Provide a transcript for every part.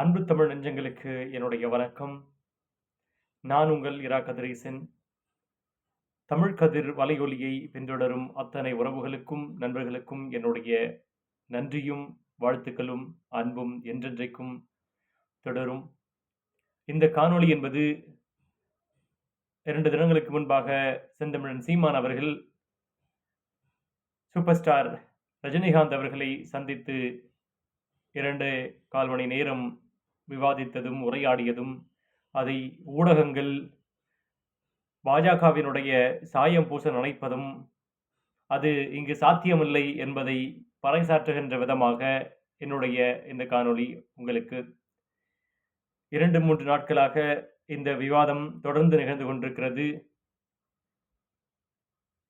அன்பு தமிழ் நெஞ்சங்களுக்கு என்னுடைய வணக்கம். நான் உங்கள் இரா கதிரேசன். தமிழ் கதிர் வலையொலியை பின்தொடரும் அத்தனை உறவுகளுக்கும் நண்பர்களுக்கும் என்னுடைய நன்றியும் வாழ்த்துக்களும் அன்பும் என்றென்றைக்கும் தொடரும். இந்த காணொளி என்பது இரண்டு தினங்களுக்கு முன்பாக செந்தமிழன் சீமான் அவர்கள் சூப்பர் ஸ்டார் ரஜினிகாந்த் அவர்களை சந்தித்து இரண்டு கால் மணி நேரம் விவாதித்ததும் உரையாடியதும் அதை ஊடகங்கள் பாஜகவினுடைய சாயம் பூச நினைப்பதும் அது இங்கு சாத்தியமில்லை என்பதை பறைசாற்றுகின்ற விதமாக என்னுடைய இந்த காணொளி உங்களுக்கு இரண்டு மூன்று நாட்களாக இந்த விவாதம் தொடர்ந்து நிகழ்ந்து கொண்டிருக்கிறது.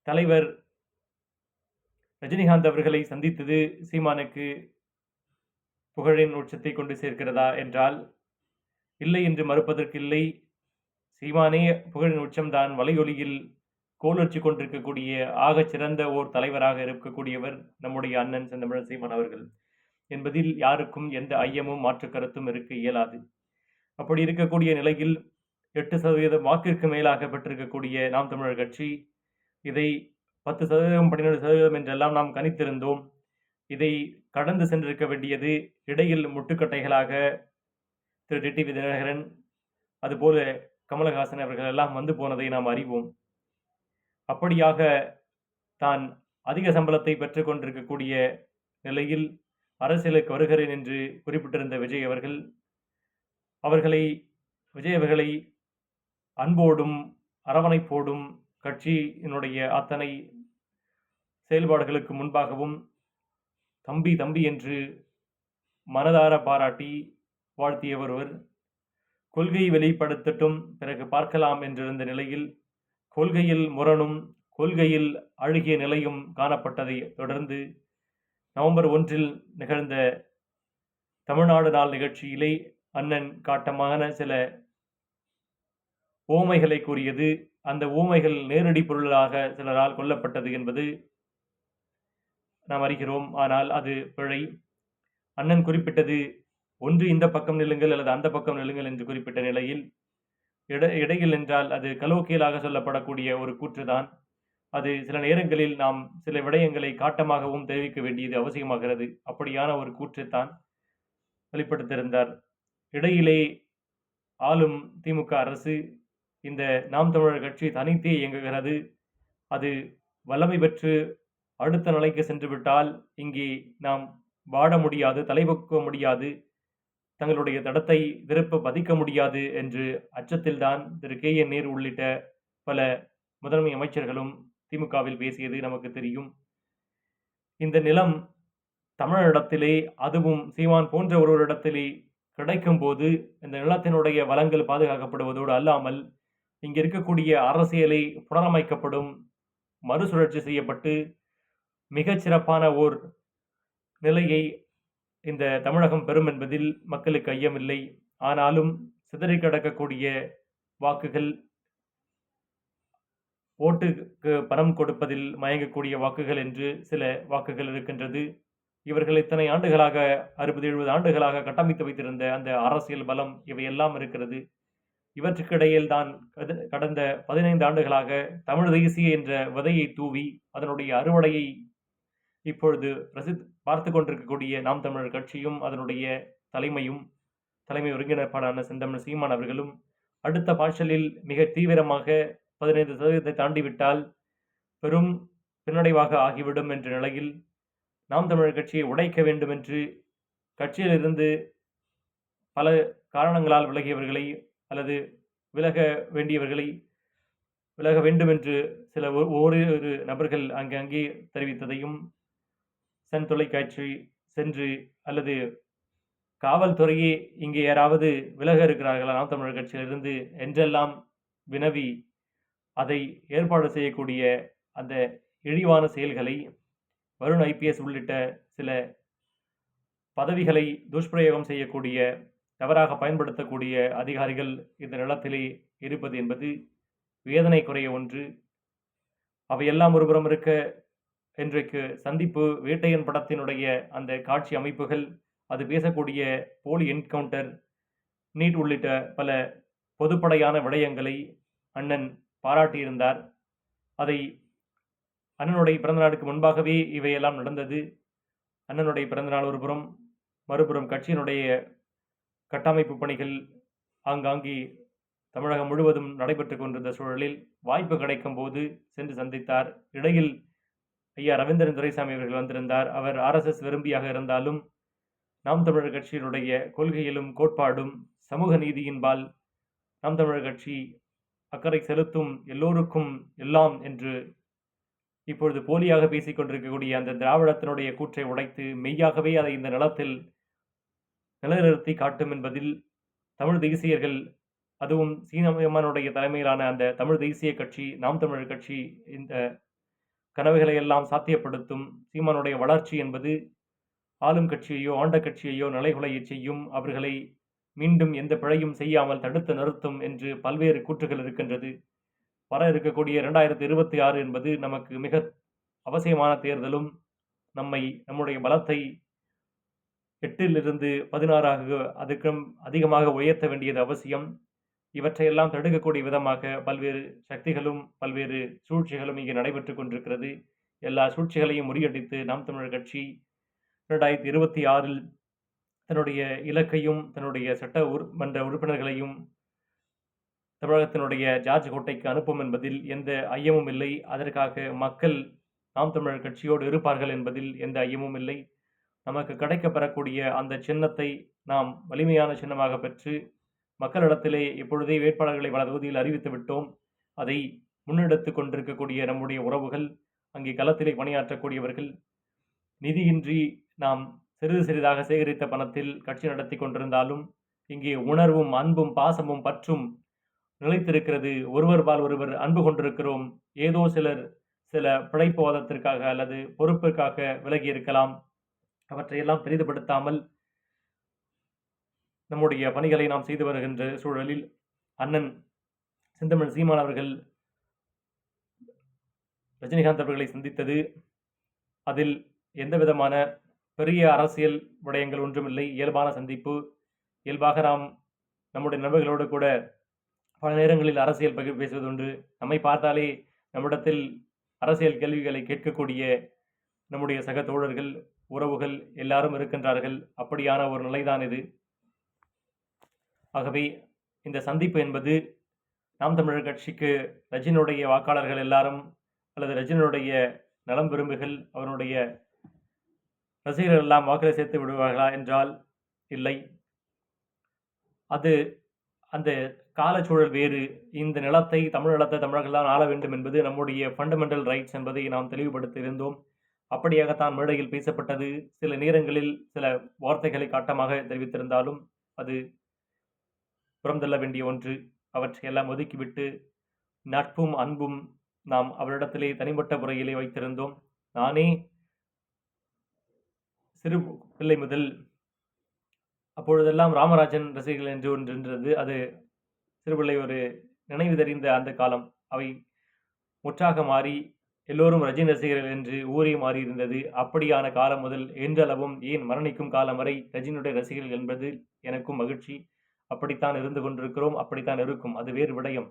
தலைவர் ரஜினிகாந்த் அவர்களை சந்தித்தது சீமானுக்கு புகழின் உச்சத்தை கொண்டு சேர்க்கிறதா என்றால் இல்லை என்று மறுப்பதற்கில்லை. சீமானே புகழின் உச்சம்தான் வலையொலியில் கோலொச்சி கொண்டிருக்கக்கூடிய ஆகச் சிறந்த ஓர் தலைவராக இருக்கக்கூடியவர் நம்முடைய அண்ணன் செந்தமிழன் சீமான் அவர்கள். என்பதில் யாருக்கும் எந்த ஐயமும் மாற்று கருத்தும் இருக்க இயலாது. அப்படி இருக்கக்கூடிய நிலையில் எட்டு சதவீதம் வாக்கிற்கு மேலாக பெற்றிருக்கக்கூடிய நாம் தமிழர் கட்சி இதை பத்து சதவீதம் பன்னிரெண்டு சதவீதம் என்றெல்லாம் நாம் கணித்திருந்தோம். இதை கடந்து சென்றிருக்க வேண்டியது இடையில் முட்டுக்கட்டைகளாக திரு டிடிவி தினகரன் அதுபோல கமலஹாசன் அவர்கள் எல்லாம் வந்து போனதை நாம் அறிவோம். அப்படியாக தான் அதிக சம்பளத்தை பெற்றுக்கொண்டிருக்கக்கூடிய நிலையில் அரசியலுக்கு வருகிறேன் என்று குறிப்பிட்டிருந்த விஜய் அவர்கள் அவர்களை விஜய் அவர்களை அன்போடும் அரவணைப்போடும் கட்சியினுடைய அத்தனை செயல்பாடுகளுக்கு முன்பாகவும் தம்பி தம்பி என்று மனதார பாராட்டி வாழ்த்திய ஒருவர் கொள்கை வெளிப்படுத்தட்டும் பிறகு பார்க்கலாம் என்றிருந்த நிலையில் கொள்கையில் முரணும் கொள்கையில் அழுகிய நிலையும் காணப்பட்டதை தொடர்ந்து நவம்பர் ஒன்றில் நிகழ்ந்த தமிழ்நாடு நாள் நிகழ்ச்சியிலே அண்ணன் காட்டமான சில ஓமைகளை கூறியது அந்த ஓமைகள் நேரடி பொருளாக சிலரால் கொல்லப்பட்டது என்பது நாம் அறிகிறோம். ஆனால் அது பிழை. அண்ணன் குறிப்பிட்டது ஒன்று இந்த பக்கம் நில்லுங்கள் அல்லது அந்த பக்கம் நில்லுங்கள் என்று குறிப்பிட்ட நிலையில் இட இடையில் என்றால் அது கலோக்கியலாக சொல்லப்படக்கூடிய ஒரு கூற்றுதான். அது சில நேரங்களில் நாம் சில விடயங்களை காட்டமாகவும் தெரிவிக்க வேண்டியது அவசியமாகிறது. அப்படியான ஒரு கூற்றுத்தான் வெளிப்படுத்தியிருந்தார். இடையிலே ஆளும் திமுக அரசு இந்த நாம் தமிழர் கட்சி தனித்தே இயங்குகிறது. அது வல்லமை பெற்று அடுத்த நிலைக்கு சென்றுவிட்டால் இங்கே நாம் வாட முடியாது தலைபொக்க முடியாது தங்களுடைய தடத்தை திருப்ப பதிக்க முடியாது என்று அச்சத்தில்தான் திரு கே என் நேரு உள்ளிட்ட பல முதன்மை அமைச்சர்களும் திமுகவில் பேசியது நமக்கு தெரியும். இந்த நிலம் தமிழரிடத்திலே அதுவும் சீமான் போன்ற ஒருவரிடத்திலே கிடைக்கும் போது இந்த நிலத்தினுடைய வளங்கள் பாதுகாக்கப்படுவதோடு அல்லாமல் இங்கே இருக்கக்கூடிய அரசியலை புனரமைக்கப்படும் மறுசுழற்சி செய்யப்பட்டு மிகச்சிறப்பான ஓர் நிலையை இந்த தமிழகம் பெறும் என்பதில் மக்களுக்கு ஐயமில்லை. ஆனாலும் சிதறி கிடக்கக்கூடிய வாக்குகள் ஓட்டுக்கு பணம் கொடுப்பதில் மயங்கக்கூடிய வாக்குகள் என்று சில வாக்குகள் இருக்கின்றது. இவர்கள் இத்தனை ஆண்டுகளாக அறுபது எழுபது ஆண்டுகளாக கட்டமைத்து வைத்திருந்த அந்த அரசியல் பலம் இவையெல்லாம் இருக்கிறது. இவற்றுக்கிடையில் தான் கடந்த பதினைந்து ஆண்டுகளாக தமிழ் தேசிய என்ற விதையை தூவி அதனுடைய அறுவடையை இப்பொழுது பிரசித் பார்த்து கொண்டிருக்கக்கூடிய நாம் தமிழர் கட்சியும் அதனுடைய தலைமையும் தலைமை ஒருங்கிணைப்பாளரான செந்தமிழ் சீமான் அவர்களும் அடுத்த பாய்ச்சலில் மிக தீவிரமாக பதினைந்து சதவீதத்தை தாண்டிவிட்டால் பெரும் பின்னடைவாக ஆகிவிடும் என்ற நிலையில் நாம் தமிழர் கட்சியை உடைக்க வேண்டும் என்று கட்சியிலிருந்து பல காரணங்களால் விலகியவர்களை அல்லது விலக வேண்டியவர்களை விலக வேண்டும் என்று சில ஒரு நபர்கள் அங்கங்கே தெரிவித்ததையும் சென் தொலைக்காட்சி சென்று அல்லது காவல்துறையே இங்கே யாராவது விலக இருக்கிறார்களா? நாம் தமிழர் கட்சியிலிருந்து என்றெல்லாம் வினவி அதை ஏற்பாடு செய்யக்கூடிய அந்த இழிவான செயல்களை வருண் ஐபிஎஸ் உள்ளிட்ட சில பதவிகளை துஷ்பிரயோகம் செய்யக்கூடிய தவறாக பயன்படுத்தக்கூடிய அதிகாரிகள் இந்த நிலத்திலே இருப்பது என்பது வேதனை குறைய ஒன்று அவையெல்லாம் ஒருபுறம் இருக்க இன்றைக்கு சந்திப்பு வேட்டையன் படத்தினுடைய அந்த காட்சி அமைப்புகள் அது பேசக்கூடிய போலி என்கவுண்டர் நீட் உள்ளிட்ட பல பொதுப்படையான விடயங்களை அண்ணன் பாராட்டியிருந்தார். அதை அண்ணனுடைய பிறந்தநாளுக்கு முன்பாகவே இவையெல்லாம் நடந்தது. அண்ணனுடைய பிறந்தநாள் ஒருபுறம் மறுபுறம் கட்சியினுடைய கட்டமைப்பு பணிகள் ஆங்காங்கே தமிழகம் முழுவதும் நடைபெற்று கொண்டிருந்த சூழலில் வாய்ப்பு கிடைக்கும் போது சென்று சந்தித்தார். இடையில் ஐயா ரவீந்திரன் துரைசாமி அவர்கள் வந்திருந்தார். அவர் ஆர்எஸ்எஸ் விரும்பியாக இருந்தாலும் நாம் தமிழர் கட்சியினுடைய கொள்கையிலும் கோட்பாடும் சமூக நீதியின்பால் நாம் தமிழர் கட்சி அக்கறை செலுத்தும் எல்லோருக்கும் எல்லாம் என்று இப்பொழுது போலியாக பேசிக் கொண்டிருக்கக்கூடிய அந்த திராவிடத்தினுடைய கூற்றை உடைத்து மெய்யாகவே அதை இந்த நிலத்தில் நிலைநிறுத்தி காட்டும் என்பதில் தமிழ் தேசியர்கள் அதுவும் சீனமனுடைய தலைமையிலான அந்த தமிழ் தேசிய கட்சி நாம் தமிழர் கட்சி இந்த கனவுகளை எல்லாம் சாத்தியப்படுத்தும் சீமானுடைய வளர்ச்சி என்பது ஆளும் கட்சியையோ ஆண்ட கட்சியையோ நிலைகுலையச் செய்யும். அவர்களை மீண்டும் எந்த பிழையும் செய்யாமல் தடுத்து நிறுத்தும் என்று பல்வேறு கூற்றுகள் இருக்கின்றது. வர இருக்கக்கூடிய இரண்டாயிரத்தி இருபத்தி ஆறு என்பது நமக்கு மிக அவசியமான தேர்தலும் நம்மை நம்முடைய பலத்தை எட்டிலிருந்து பதினாறாக அதுக்கும் அதிகமாக உயர்த்த வேண்டியது அவசியம். இவற்றையெல்லாம் தடுக்கக்கூடிய விதமாக பல்வேறு சக்திகளும் பல்வேறு சூழ்ச்சிகளும் இங்கே நடைபெற்று கொண்டிருக்கிறது. எல்லா சூழ்ச்சிகளையும் முறியடித்து நாம் தமிழர் கட்சி இரண்டாயிரத்தி இருபத்தி ஆறில் தன்னுடைய இலக்கையும் தன்னுடைய சட்ட உறு மன்ற உறுப்பினர்களையும் தமிழகத்தினுடைய ஜார்ஜ் கோட்டைக்கு அனுப்பும் என்பதில் எந்த ஐயமும் இல்லை. அதற்காக மக்கள் நாம் தமிழர் கட்சியோடு இருப்பார்கள் என்பதில் எந்த ஐயமும் இல்லை. நமக்கு கிடைக்கப்பெறக்கூடிய அந்த சின்னத்தை நாம் வலிமையான சின்னமாக பெற்று மக்களிடத்திலே இப்பொழுதே வேட்பாளர்களை பல தொகுதியில் அறிவித்து விட்டோம். அதை முன்னெடுத்து கொண்டிருக்கக்கூடிய நம்முடைய உறவுகள் அங்கே களத்திலே பணியாற்றக்கூடியவர்கள் நிதியின்றி நாம் சிறிது சிறிதாக சேகரித்த பணத்தில் கட்சி நடத்தி கொண்டிருந்தாலும் இங்கே உணர்வும் அன்பும் பாசமும் பற்றும் நிலைத்திருக்கிறது. ஒருவர் பால் ஒருவர் அன்பு கொண்டிருக்கிறோம். ஏதோ சிலர் சில பிழைப்புவாதத்திற்காக அல்லது பொறுப்பிற்காக விலகி இருக்கலாம். அவற்றையெல்லாம் பெரிதுபடுத்தாமல் நம்முடைய பணிகளை நாம் செய்து வருகின்ற சூழலில் அண்ணன் செந்தமிழ் சீமான் அவர்கள் ரஜினிகாந்த் அவர்களை சந்தித்தது. அதில் எந்த விதமான பெரிய அரசியல் விடயங்கள் ஒன்றுமில்லை. இயல்பான சந்திப்பு. இயல்பாக நாம் நம்முடைய நண்பர்களோடு கூட பல நேரங்களில் அரசியல் பகிர் பேசுவதுண்டு. நம்மை பார்த்தாலே நம்மிடத்தில் அரசியல் கேள்விகளை கேட்கக்கூடிய நம்முடைய சக தோழர்கள் உறவுகள் எல்லாரும் இருக்கின்றார்கள். அப்படியான ஒரு நிலைதான் இது. ஆகவே இந்த சந்திப்பு என்பது நாம் தமிழர் கட்சிக்கு ரஜினுடைய வாக்காளர்கள் எல்லாரும் அல்லது ரஜினுடைய நலம் விரும்புகள் அவனுடைய ரசிகர்கள் எல்லாம் வாக்களை சேர்த்து விடுவார்களா என்றால் இல்லை. அது அந்த காலச்சூழல் வேறு. இந்த நிலத்தை தமிழ் நிலத்தை தமிழர்கள் தான் ஆள வேண்டும் என்பது நம்முடைய ஃபண்டமெண்டல் ரைட்ஸ் என்பதை நாம் தெளிவுபடுத்தியிருந்தோம். அப்படியாகத்தான் மேடையில் பேசப்பட்டது. சில நேரங்களில் சில வார்த்தைகளை காட்டமாக தெரிவித்திருந்தாலும் அது புறந்தள்ள வேண்டிய ஒன்று. அவற்றையெல்லாம் ஒதுக்கிவிட்டு நட்பும் அன்பும் நாம் அவரிடத்திலே தனிப்பட்ட முறையிலே வைத்திருந்தோம். நானே சிறு பிள்ளை முதல் அப்பொழுதெல்லாம் ராமராஜன் ரசிகர்கள் என்று ஒன்று இருந்தது. அது சிறுபிள்ளை ஒரு நினைவு தெரிந்த அந்த காலம். அவை முற்றாக மாறி எல்லோரும் ரஜினி ரசிகர்கள் என்று ஊரே மாறி இருந்தது. அப்படியான காலம் முதல் என்றளவும் ஏன் மரணிக்கும் காலம் வரை ரஜினியுடைய ரசிகர்கள் என்பது எனக்கும் மகிழ்ச்சி. அப்படித்தான் இருந்து கொண்டிருக்கிறோம் அப்படித்தான் இருக்கும். அது வேறு விடயம்.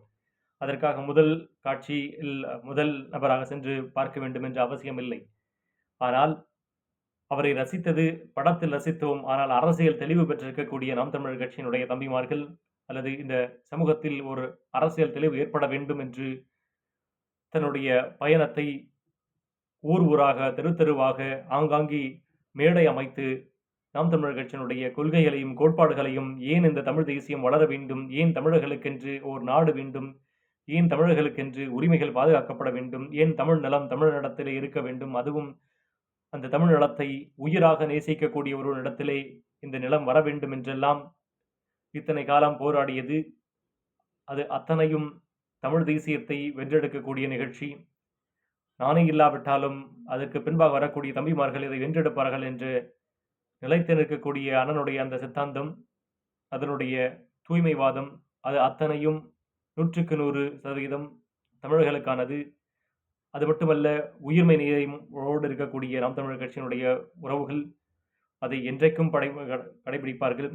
அதற்காக முதல் காட்சியில் முதல் நபராக சென்று பார்க்க வேண்டும் என்ற அவசியம் இல்லை. ஆனால் அவரை ரசித்தது படத்தில் ரசித்தோம். ஆனால் அரசியல் தெளிவு பெற்றிருக்கக்கூடிய நாம் தமிழர் கட்சியினுடைய தம்பிமார்கள் அல்லது இந்த சமூகத்தில் ஒரு அரசியல் தெளிவு ஏற்பட வேண்டும் என்று தன்னுடைய பயணத்தை ஊர் ஊராக தெரு தெருவாக ஆங்காங்கே மேடை அமைத்து நாம் தமிழர் கட்சியினுடைய கொள்கைகளையும் கோட்பாடுகளையும் ஏன் இந்த தமிழ் தேசியம் வளர வேண்டும்? ஏன் தமிழர்களுக்கென்று ஓர் நாடு வேண்டும்? ஏன் தமிழர்களுக்கென்று உரிமைகள் பாதுகாக்கப்பட வேண்டும்? ஏன் தமிழ் நலம் தமிழ் தமிழ்நிலத்திலே இருக்க வேண்டும்? அதுவும் அந்த தமிழ் நலத்தை உயிராக நேசிக்கக்கூடிய ஒரு இடத்திலே இந்த நிலம் வர வேண்டும் என்றெல்லாம் இத்தனை காலம் போராடியது. அது அத்தனையும் தமிழ் தேசியத்தை வென்றெடுக்கக்கூடிய நிகழ்ச்சி. நானே இல்லாவிட்டாலும் அதற்கு பின்பாக வரக்கூடிய தம்பிமார்கள் இதை வென்றெடுப்பார்கள் என்று நிலைத்து நிற்கக்கூடிய அண்ணனுடைய அந்த சித்தாந்தம் அதனுடைய தூய்மைவாதம் அது அத்தனையும் நூற்றுக்கு நூறு சதவீதம் தமிழர்களுக்கானது. அது மட்டுமல்ல உயிர்மை நேயமோடு இருக்கக்கூடிய நாம் தமிழர் கட்சியினுடைய உறவுகள் அதை என்றைக்கும் படை கடைபிடிப்பார்கள்.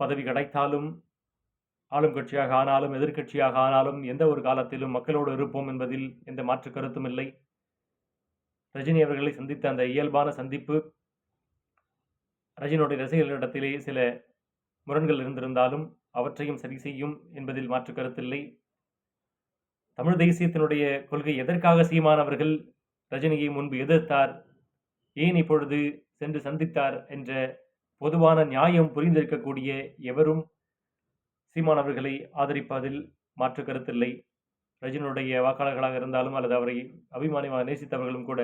பதவி கிடைத்தாலும் ஆளும் கட்சியாக ஆனாலும் எதிர்க்கட்சியாக ஆனாலும் எந்த ஒரு காலத்திலும் மக்களோடு இருப்போம் என்பதில் எந்த மாற்று கருத்தும் இல்லை. ரஜினி அவர்களை சந்தித்த அந்த இயல்பான சந்திப்பு ரஜினியுடைய ரசிகர்களிடத்திலே சில முரண்கள் இருந்திருந்தாலும் அவற்றையும் சரி செய்யும் என்பதில் மாற்று கருத்தில்லை தமிழ் தேசியத்தினுடைய கொள்கை எதற்காக சீமான் அவர்கள் ரஜினியை முன்பு எதிர்த்தார்? ஏன் இப்பொழுது சென்று சந்தித்தார் என்ற பொதுவான நியாயம் புரிந்திருக்கக்கூடிய எவரும் சீமான் அவர்களை ஆதரிப்பதில் மாற்று கருத்தில்லை ரஜினியுடைய வாக்காளர்களாக இருந்தாலும் அல்லது அவரை அபிமானியமாக நேசித்தவர்களும் கூட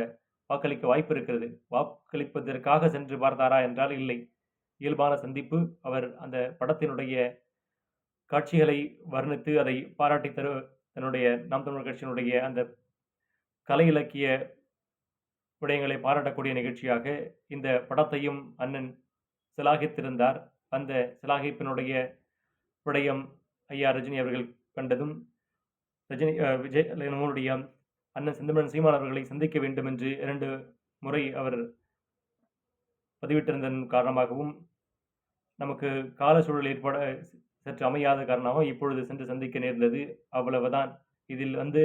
வாக்களிக்க வாய்ப்பு இருக்கிறது வாக்களிப்பதற்காக சென்று பார்த்தாரா என்றால் இல்லை. இயல்பான சந்திப்பு. அவர் அந்த படத்தினுடைய காட்சிகளை வர்ணித்து அதை பாராட்டி தரு தன்னுடைய நாம் தமிழர் கட்சியினுடைய அந்த கலை இலக்கிய விடயங்களை பாராட்டக்கூடிய நிகழ்ச்சியாக இந்த படத்தையும் அண்ணன் சிலாகித்திருந்தார். அந்த சிலாகிப்பினுடைய விடயம் ஐயா ரஜினி அவர்கள் கண்டதும் ரஜினி விஜய் நம்மளுடைய அண்ணன் செந்தமிழன் சீமான் அவர்களை சந்திக்க வேண்டும் என்று இரண்டு முறை அவர் பதிவிட்டிருந்ததன் காரணமாகவும் நமக்கு கால சூழல் ஏற்பட சற்று அமையாத காரணமாக இப்பொழுது சென்று சந்திக்க நேர்ந்தது. அவ்வளவுதான். இதில் வந்து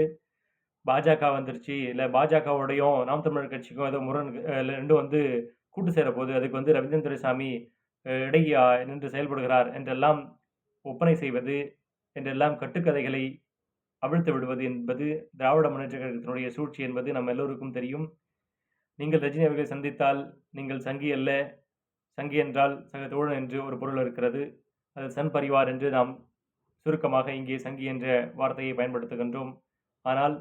பாஜக வந்துருச்சு. இல்லை பாஜகவுடையும் நாம் தமிழர் கட்சிக்கும் ஏதோ முரண் ரெண்டும் வந்து கூட்டு சேர அதுக்கு வந்து ரவீந்திரன் துரைசாமி இடையா நின்று செயல்படுகிறார் என்றெல்லாம் ஒப்பனை செய்வது என்றெல்லாம் கட்டுக்கதைகளை அவிழ்த்து விடுவது என்பது திராவிட முன்னேற்ற கழகத்தினுடைய சூழ்ச்சி என்பது நம்ம எல்லோருக்கும் தெரியும். நீங்கள் ரஜினி அவர்களை சந்தித்தால் நீங்கள் சங்கி அல்ல. சங்கி என்றால் சக தோழன் என்று ஒரு பொருள் இருக்கிறது. அது சன் பரிவார் என்று நாம் சுருக்கமாக இங்கே சங்கி என்ற வார்த்தையை பயன்படுத்துகின்றோம். ஆனால்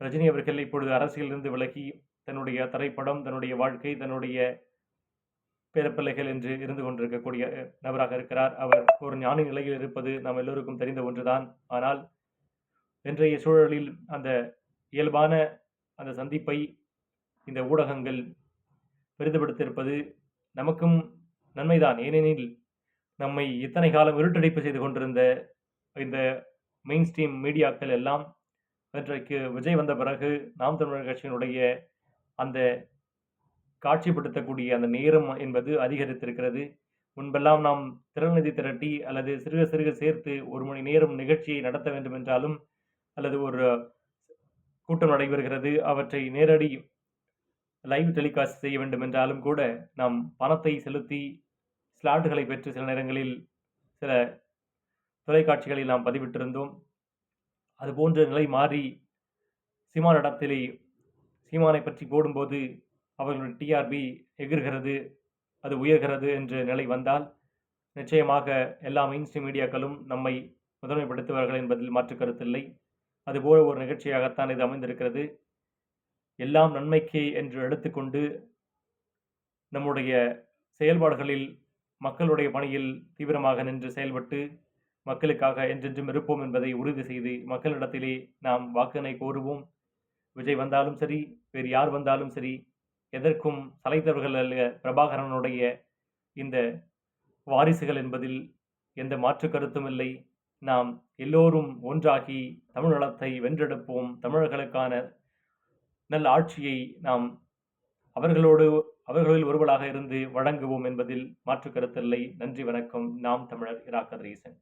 ரஜினி அவர்கள் இப்பொழுது அரசியலிருந்து விலகி தன்னுடைய திரைப்படம் தன்னுடைய வாழ்க்கை தன்னுடைய பேரப்பிள்ளைகள் என்று இருந்து கொண்டிருக்கக்கூடிய நபராக இருக்கிறார். அவர் ஒரு ஞான நிலையில் இருப்பது நாம் எல்லோருக்கும் தெரிந்த ஒன்றுதான். ஆனால் இன்றைய சூழலில் அந்த இயல்பான அந்த சந்திப்பை இந்த ஊடகங்கள் பெரிதுபடுத்தியிருப்பது நமக்கும் நன்மைதான். ஏனெனில் நம்மை இத்தனை காலம் இருட்டடைப்பு செய்து கொண்டிருந்த இந்த மெயின் ஸ்ட்ரீம் மீடியாக்கள் எல்லாம் இன்றைக்கு விஜய் வந்த பிறகு நாம் தமிழர் கட்சியினுடைய அந்த காட்சிப்படுத்தக்கூடிய அந்த நேரம் என்பது அதிகரித்திருக்கிறது. முன்பெல்லாம் நாம் திறநிதி திரட்டி அல்லது சிறுக சிறுக சேர்த்து ஒரு மணி நேரம் நிகழ்ச்சியை நடத்த வேண்டும் என்றாலும் அல்லது ஒரு கூட்டம் நடைபெறுகிறது அவற்றை நேரடி லைவ் டெலிகாஸ்ட் செய்ய வேண்டும் என்றாலும் கூட நாம் பணத்தை செலுத்தி ஸ்லாட்டுகளை பெற்று சில நேரங்களில் சில தொலைக்காட்சிகளில் நாம் பதிவிட்டிருந்தோம். அதுபோன்ற நிலை மாறி சீமான் இடத்திலே சீமானை பற்றி போடும்போது அவர்களுடைய டிஆர்பி எகிர்கிறது அது உயர்கிறது என்ற நிலை வந்தால் நிச்சயமாக எல்லா மெயின்ஸ்ட்ரீம் மீடியாக்களும் நம்மை முதன்மைப்படுத்துவார்கள் என்பதில் மாற்று கருத்தில்லை அதுபோல ஒரு நிகழ்ச்சியாகத்தான் இது அமைந்திருக்கிறது. எல்லாம் நன்மைக்கு என்று எடுத்துக்கொண்டு நம்முடைய செயல்பாடுகளில் மக்களுடைய பணியில் தீவிரமாக நின்று செயல்பட்டு மக்களுக்காக என்றென்றும் இருப்போம் என்பதை உறுதி செய்து மக்களிடத்திலே நாம் வாக்கினை கோருவோம். விஜய் வந்தாலும் சரி வேறு யார் வந்தாலும் சரி எதற்கும் சலைத்தவர்கள் அல்ல பிரபாகரனுடைய இந்த வாரிசுகள் என்பதில் எந்த மாற்று கருத்தும் இல்லை. நாம் எல்லோரும் ஒன்றாகி தமிழ் நலத்தை வென்றெடுப்போம். தமிழர்களுக்கான நல் ஆட்சியை நாம் அவர்களோடு அவர்களில் ஒருவராக இருந்து வழங்குவோம் என்பதில் மாற்று கருத்தில்லை. நன்றி வணக்கம். நாம் தமிழர் இராக்கதரீசன்